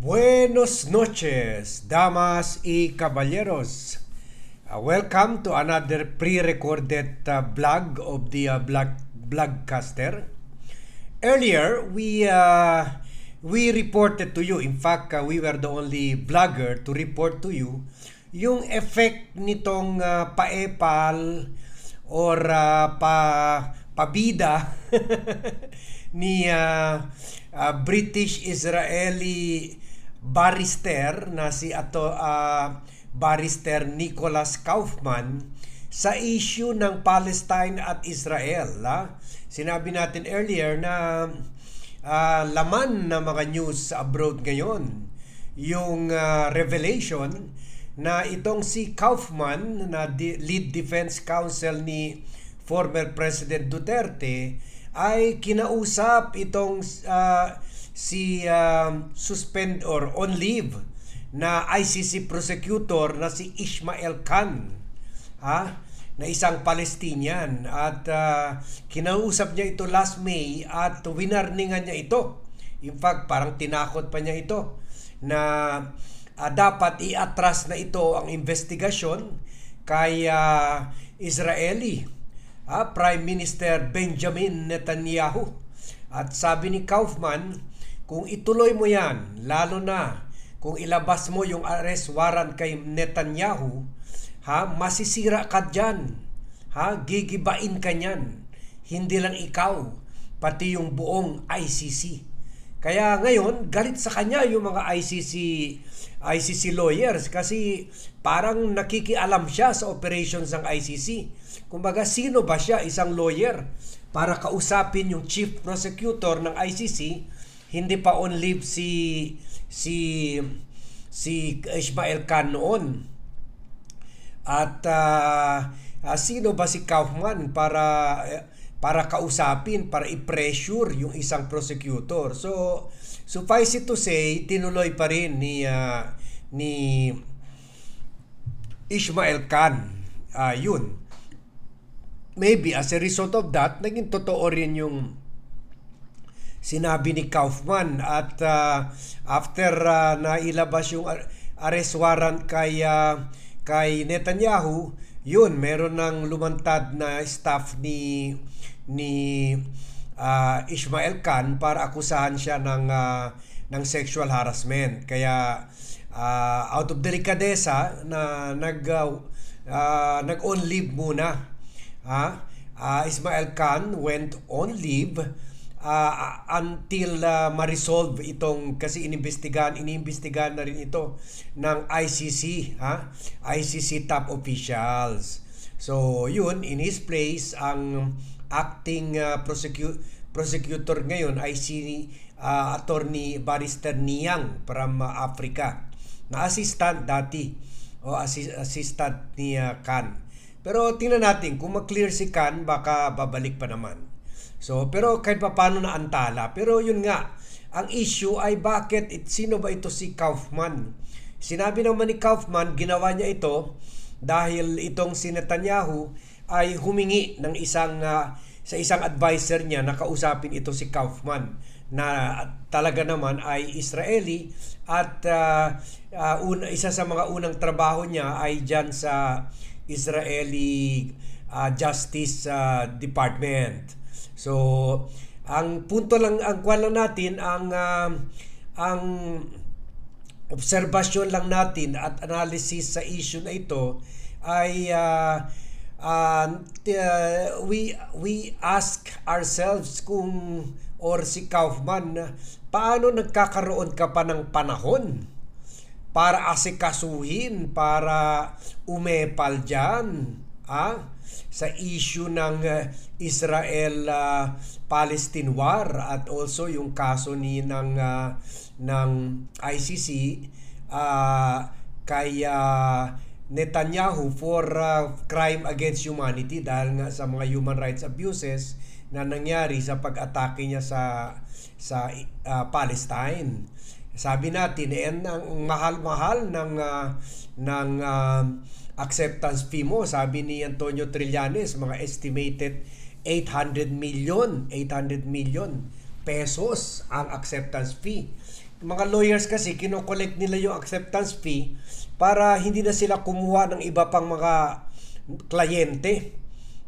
Buenos noches, damas y caballeros. Uh, welcome to another pre-recorded uh, vlog of the uh, blog blogcaster. Earlier, we uh, we reported to you. In fact, uh, we were the only vlogger to report to you yung effect nitong uh, paepal or uh, pa pabida ni uh, uh, British Israeli barrister na si ato uh, barrister Nicholas Kaufman sa issue ng Palestine at Israel. Ha? Sinabi natin earlier na uh, laman na mga news abroad ngayon yung uh, revelation na itong si Kaufman na lead defense counsel ni former President Duterte ay kinausap itong uh, si um, suspend or on leave na ICC prosecutor na si Ismail Khan ha? Na isang Palestinian. At uh, kinausap niya ito last May at winarningan niya ito. In fact parang tinakot pa niya ito na uh, dapat iatras na ito ang investigasyon kay uh, Israeli uh, Prime Minister Benjamin Netanyahu. At sabi ni Kaufman kung ituloy mo yan, lalo na kung ilabas mo yung arrest warrant kay Netanyahu, ha, masisira ka dyan. Ha, gigibain ka niyan. Hindi lang ikaw, pati yung buong ICC. Kaya ngayon, galit sa kanya yung mga ICC ICC lawyers kasi parang nakikialam siya sa operations ng ICC. Kumbaga, sino ba siya, isang lawyer, para kausapin yung chief prosecutor ng ICC hindi pa on leave si si si Ismail Khan noon. At uh, uh, sino ba si Kaufman para para kausapin, para i-pressure yung isang prosecutor. So suffice it to say, tinuloy pa rin ni uh, ni Ismail Khan. Uh, yun. Maybe as a result of that, naging totoo rin yung sinabi ni Kaufman at uh, after uh, nailabas yung arrest warrant kay uh, kay Netanyahu yun meron ng lumantad na staff ni ni uh, Ismail Khan para akusahan siya ng uh, ng sexual harassment. Kaya uh, out of delicadeza na nag uh, uh, nag on leave muna ha? Uh, Ismail Khan went on leave uh, until uh, ma-resolve itong kasi inimbestigahan iniimbestigahan na rin ito ng ICC ha? ICC top officials. So yun in his place ang acting uh, prosecu- prosecutor ngayon ay si uh, attorney barrister Niang from uh, Africa. Na assistant dati o assist- assistant ni uh, Khan. Pero tingnan natin kung ma-clear si Khan baka babalik pa naman So, pero kahit pa paano na antala. Pero yun nga, ang issue ay bakit, it, sino ba ito si Kaufman? Sinabi naman ni Kaufman, ginawa niya ito dahil itong si Netanyahu ay humingi ng isang uh, sa isang advisor niya na kausapin ito si Kaufman na talaga naman ay Israeli at uh, uh, una, isa sa mga unang trabaho niya ay diyan sa Israeli uh, Justice uh, Department. So, ang punto lang ang kwan natin ang uh, ang obserbasyon lang natin at analysis sa issue na ito ay uh, uh, we we ask ourselves kung or si Kaufman paano nagkakaroon ka pa ng panahon para asikasuhin para umepal diyan ah sa issue ng uh, Israel uh, Palestine war at also yung kaso ni ng uh, ng ICC uh, kay uh, Netanyahu for uh, crime against humanity dahil nga sa mga human rights abuses na nangyari sa pag-atake niya sa sa uh, Palestine. Sabi natin, eh, ang mahal-mahal ng uh, ng uh, acceptance fee mo, sabi ni Antonio Trillanes, mga estimated 800 million, 800 million pesos ang acceptance fee. mga lawyers kasi kino-collect nila yung acceptance fee para hindi na sila kumuha ng iba pang mga kliyente.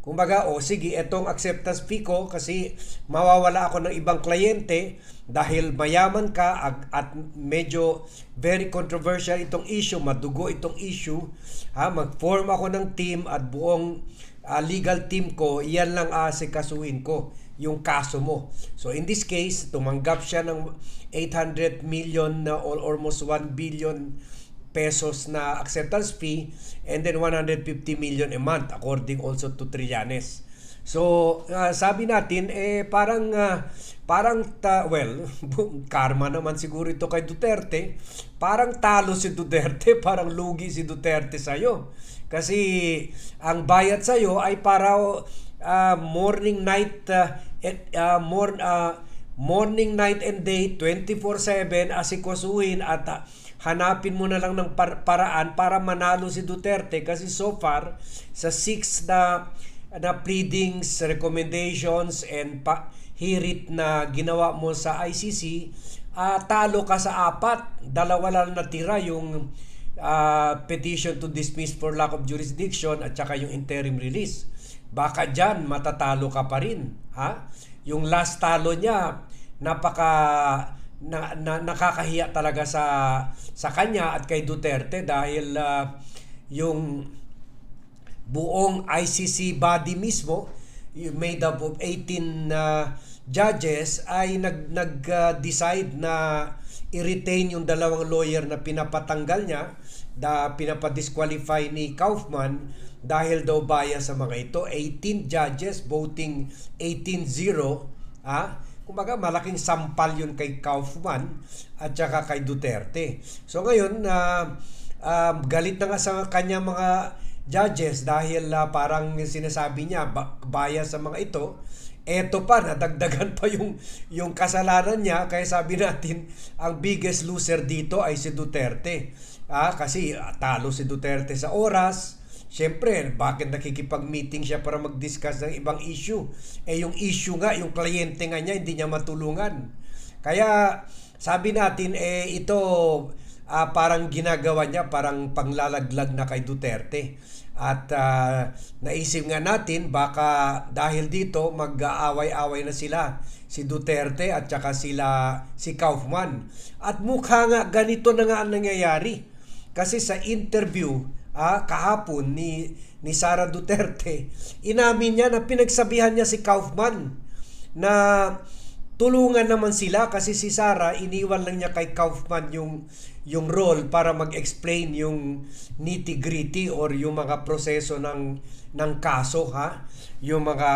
Kumbaga, o sige, etong acceptance fee ko kasi mawawala ako ng ibang kliyente dahil mayaman ka ag- at medyo very controversial itong issue, madugo itong issue. Ha, mag-form ako ng team at buong ah, legal team ko, iyan lang asikasuhin ko yung kaso mo. So in this case, tumanggap siya ng 800 million na or almost 1 billion pesos na acceptance fee and then 150 million a month according also to Trillanes. So, ah, sabi natin eh parang ah, parang ta, well, karma naman siguro ito kay Duterte. Parang talo si Duterte, parang lugi si Duterte sa iyo. Kasi ang bayad sa iyo ay para ah, morning night ah, et, ah, mor, ah, morning night and day 24/7 asikasuhin at ah, hanapin mo na lang ng par- paraan para manalo si Duterte kasi so far sa six na na pleadings, recommendations and pa, hirit na ginawa mo sa ICC, ah, talo ka sa apat. Dalawa lang natira yung ah, petition to dismiss for lack of jurisdiction at saka yung interim release. Baka dyan matatalo ka pa rin. Ha? Yung last talo niya, napaka na, na, nakakahiya talaga sa sa kanya at kay Duterte dahil ah, yung buong ICC body mismo made up of 18 na judges ay nag nag ah, decide na i-retain yung dalawang lawyer na pinapatanggal niya da pinapadisqualify ni Kaufman dahil daw bias sa mga ito. 18 judges voting 18-0 ah kumbaga malaking sampal yun kay Kaufman at saka kay Duterte. So ngayon na galit na nga sa kanya mga judges dahil ah, parang sinasabi niya bias sa mga ito eto pa nadagdagan pa yung yung kasalanan niya kaya sabi natin ang biggest loser dito ay si Duterte ah kasi ah, talo si Duterte sa oras Siyempre, bakit nakikipag-meeting siya para mag-discuss ng ibang issue? Eh yung issue nga, yung kliyente nga niya, hindi niya matulungan. Kaya sabi natin, eh ito ah, parang ginagawa niya, parang panglalaglag na kay Duterte. At ah, naisip nga natin, baka dahil dito, mag-aaway-away na sila si Duterte at saka sila si Kaufman. At mukha nga ganito na nga ang nangyayari. Kasi sa interview ah, kahapon ni ni Sara Duterte, inamin niya na pinagsabihan niya si Kaufman na tulungan naman sila kasi si Sara iniwan lang niya kay Kaufman yung yung role para mag-explain yung nitty-gritty or yung mga proseso ng ng kaso ha yung mga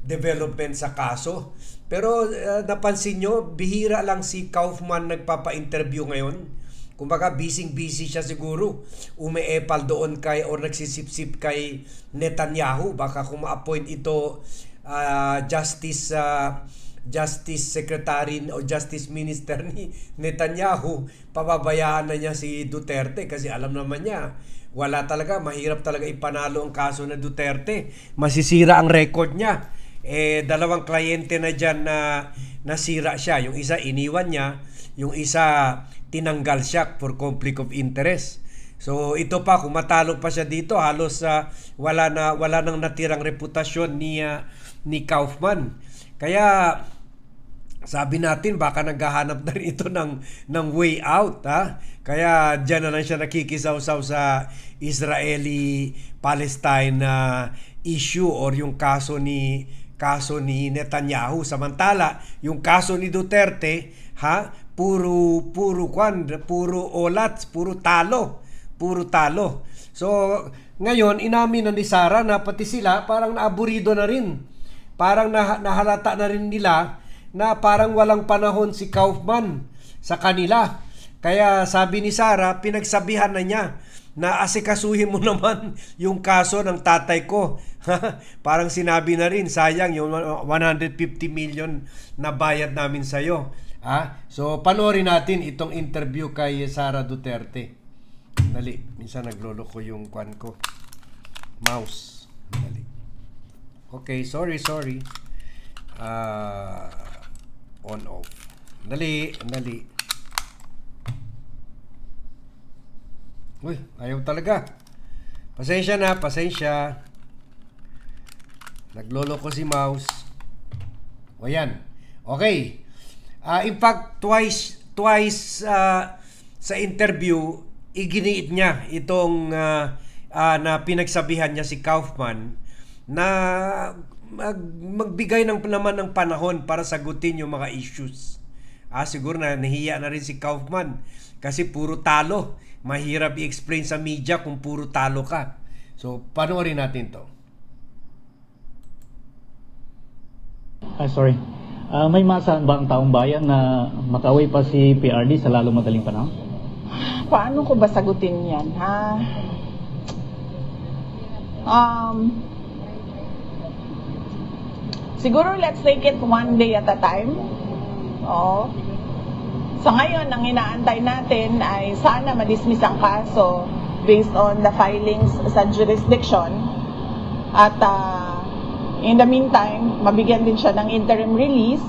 development sa kaso pero uh, napansin nyo bihira lang si Kaufman nagpapa-interview ngayon Kumbaga, busy-busy siya siguro. Umeepal doon kay or nagsisip-sip kay Netanyahu. Baka kung ma-appoint ito ah, Justice ah, Justice Secretary o Justice Minister ni Netanyahu, pababayaan na niya si Duterte kasi alam naman niya wala talaga, mahirap talaga ipanalo ang kaso na Duterte. Masisira ang record niya. Eh, dalawang kliyente na dyan na nasira siya. Yung isa iniwan niya, yung isa tinanggal siya for conflict of interest. So ito pa kung matalo pa siya dito halos uh, wala na wala nang natirang reputasyon ni uh, ni Kaufman. Kaya sabi natin baka naghahanap na rin ito ng ng way out ha. Kaya diyan na lang siya nakikisaw-saw sa Israeli Palestine na uh, issue or yung kaso ni kaso ni Netanyahu. Samantala yung kaso ni Duterte ha? Puro puro kwan puro olat puro talo puro talo. So ngayon inamin na ni Sara na pati sila parang naaburido na rin. Parang nah- nahalata na rin nila na parang walang panahon si Kaufman sa kanila kaya sabi ni Sara pinagsabihan na niya na asikasuhin mo naman yung kaso ng tatay ko. Parang sinabi na rin, sayang yung 150 million na bayad namin sa'yo. Ha? So, panoorin natin itong interview kay Sara Duterte. Dali, minsan naglolo ko yung kwan ko. Mouse. Dali. Okay, sorry, sorry. Ah, on off. Dali, dali. Uy, ayaw talaga. Pasensya na, pasensya. Naglolo ko si mouse. O yan. Okay. Uh, in fact, twice, twice uh, sa interview, iginiit niya itong uh, uh, na pinagsabihan niya si Kaufman na mag, magbigay ng naman ng panahon para sagutin yung mga issues. Ah, siguro na nahiya na rin si Kaufman kasi puro talo. Mahirap i-explain sa media kung puro talo ka. So, panoorin natin to. Ah, sorry. Ah, may masaan ba ang taong bayan na makauwi pa si PRD sa lalong madaling panahon? Paano ko ba sagutin yan, ha? Um, siguro let's take it one day at a time. Oo. Sa ngayon, ang inaantay natin ay sana madismiss ang kaso based on the filings sa jurisdiction. At ah, in the meantime, mabigyan din siya ng interim release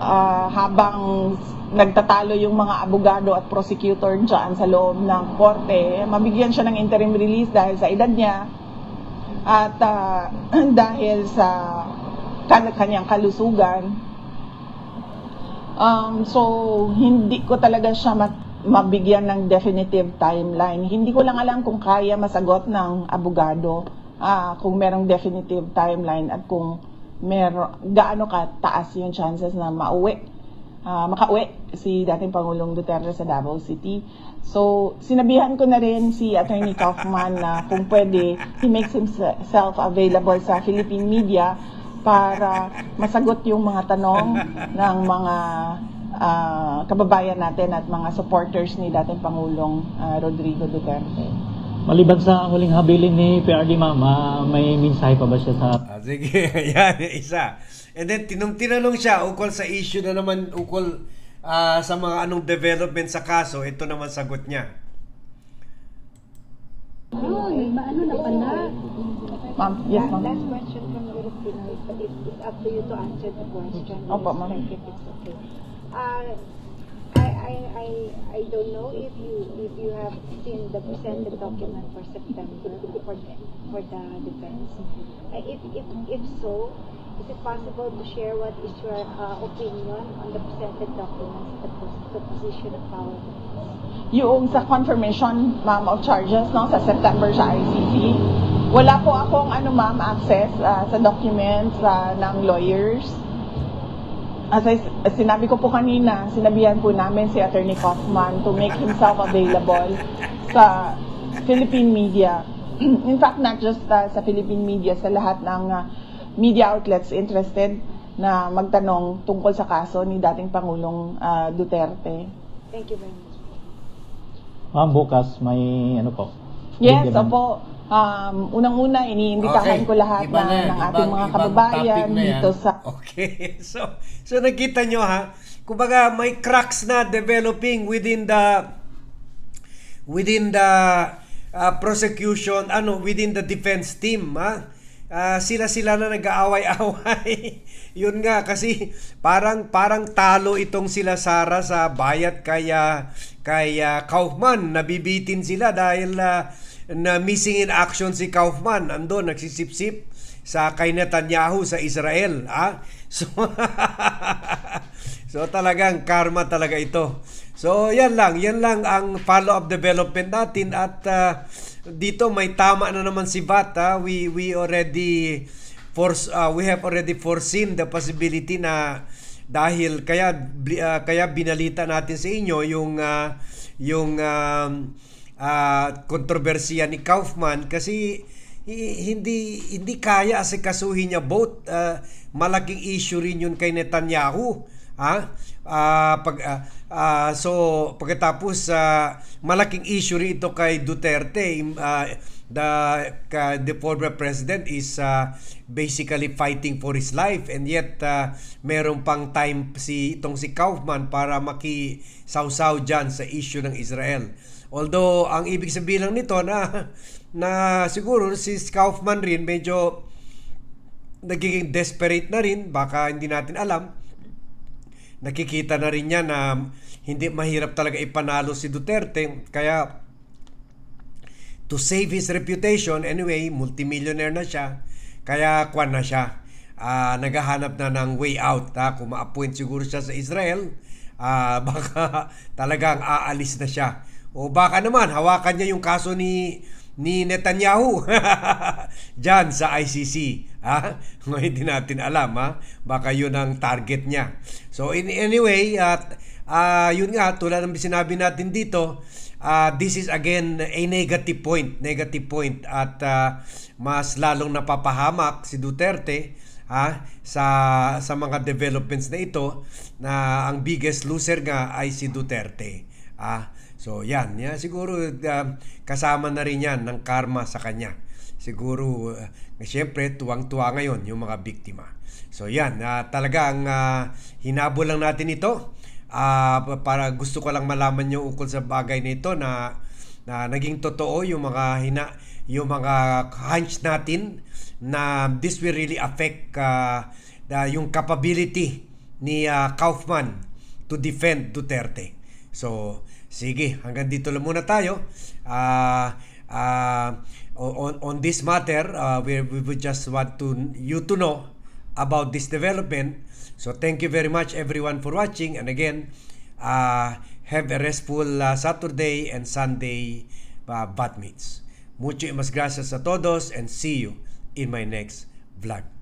ah, habang nagtatalo yung mga abogado at prosecutor dyan sa loob ng korte, mabigyan siya ng interim release dahil sa edad niya at ah, dahil sa kan- kanyang kalusugan. Um, so, hindi ko talaga siya ma- mabigyan ng definitive timeline. Hindi ko lang alam kung kaya masagot ng abogado ah, kung merong definitive timeline at kung mer gaano kataas yung chances na mauwi ah, makauwi si dating Pangulong Duterte sa Davao City. So, sinabihan ko na rin si Attorney Kaufman na kung pwede, he makes himself available sa Philippine media para masagot yung mga tanong ng mga ah, kababayan natin at mga supporters ni dating Pangulong ah, Rodrigo Duterte. Maliban sa huling habilin ni PRD, ma'am, ah, may mensahe pa ba siya sa Ah, sige, yan, isa. And then, tinong tinanong siya ukol sa issue na naman, ukol ah, sa mga anong development sa kaso, ito naman sagot niya. Ay, maano na pala. Ma'am, yes ma'am. Last question from Europe Pinoy, but it, it's up to you to answer the question. Opo, ma'am. If it's okay. Uh, I, I, I, I don't know if you if you have seen the presented document for September for the, for the defense. Uh, if, if, if so, is it possible to share what is your uh, opinion on the presented documents, the, the position of power? Yung sa confirmation, ma'am, of charges no, sa September sa ICC, wala po akong ano, ma'am, access ah, sa documents ah, ng lawyers. As I, as sinabi ko po kanina, sinabihan po namin si Attorney Kaufman to make himself available sa Philippine media. In fact, not just ah, sa Philippine media, sa lahat ng ah, media outlets interested na magtanong tungkol sa kaso ni dating Pangulong ah, Duterte. Thank you very much. ma'am bukas may ano po? Yes, ng- opo. Um, unang-una, iniimbitahan Okay, ko lahat iba na, ng ibang- ating mga kababayan dito sa Okay, so, so nakita nyo ha, kumbaga may cracks na developing within the within the uh, prosecution, ano, within the defense team, ha? Ah, sila-sila na nag-aaway-away. Yun nga kasi parang parang talo itong sila Sara sa bayat kaya kaya Kaufman. Nabibitin sila dahil ah, na missing in action si Kaufman. Ando nagsisipsip sa kay Netanyahu sa Israel ah so so talagang karma talaga ito. So yan lang yan lang ang follow up development natin at ah, dito may tama na naman si ah. we we already force uh, we have already foreseen the possibility na dahil kaya ah, kaya binalita natin sa inyo yung ah, yung um, ah, kontrobersiya ni Kaufman kasi hi- hindi hindi kaya asikasuhin niya both ah, malaking issue rin yun kay Netanyahu ha Ah, pag ah, ah, so pagkatapos sa malaking issue rin ito kay Duterte ah, the ka, the former president is ah, basically fighting for his life and yet ah, meron pang time si itong si Kaufman para makisawsaw dyan sa issue ng Israel. Although ang ibig sabihin lang nito na na siguro si Kaufman rin medyo nagiging desperate na rin baka hindi natin alam nakikita na rin niya na hindi mahirap talaga ipanalo si Duterte kaya to save his reputation, anyway, multimillionaire na siya, kaya kwan na siya. Ah, naghahanap na ng way out. Ha? Kung ma-appoint siguro siya sa Israel, ah, baka talagang aalis na siya. O baka naman, hawakan niya yung kaso ni ni Netanyahu Diyan sa ICC. Ha? Din natin alam, ha? Baka yun ang target niya. So, in anyway, at ah, yun nga, tulad ng sinabi natin dito, ah, this is again a negative point. Negative point. At ah, mas lalong napapahamak si Duterte ha, sa sa mga developments na ito na ang biggest loser nga ay si Duterte. Ah, so yan, yan siguro um, kasama na rin yan ng karma sa kanya. Siguro uh, siyempre tuwang-tuwa ngayon yung mga biktima. So yan, ah, talagang ah, hinabol lang natin ito. Ah, para gusto ko lang malaman yung ukol sa bagay na ito na na naging totoo yung mga hina yung mga hunch natin na this will really affect uh, the, yung capability ni uh, Kaufman to defend Duterte. So, sige, hanggang dito lang muna tayo. Uh, uh, on, on this matter, uh, we, we would just want to you to know about this development. So, thank you very much everyone for watching. And again, uh, have a restful uh, Saturday and Sunday uh, batmates. Mucho mas gracias a todos and see you in my next vlog.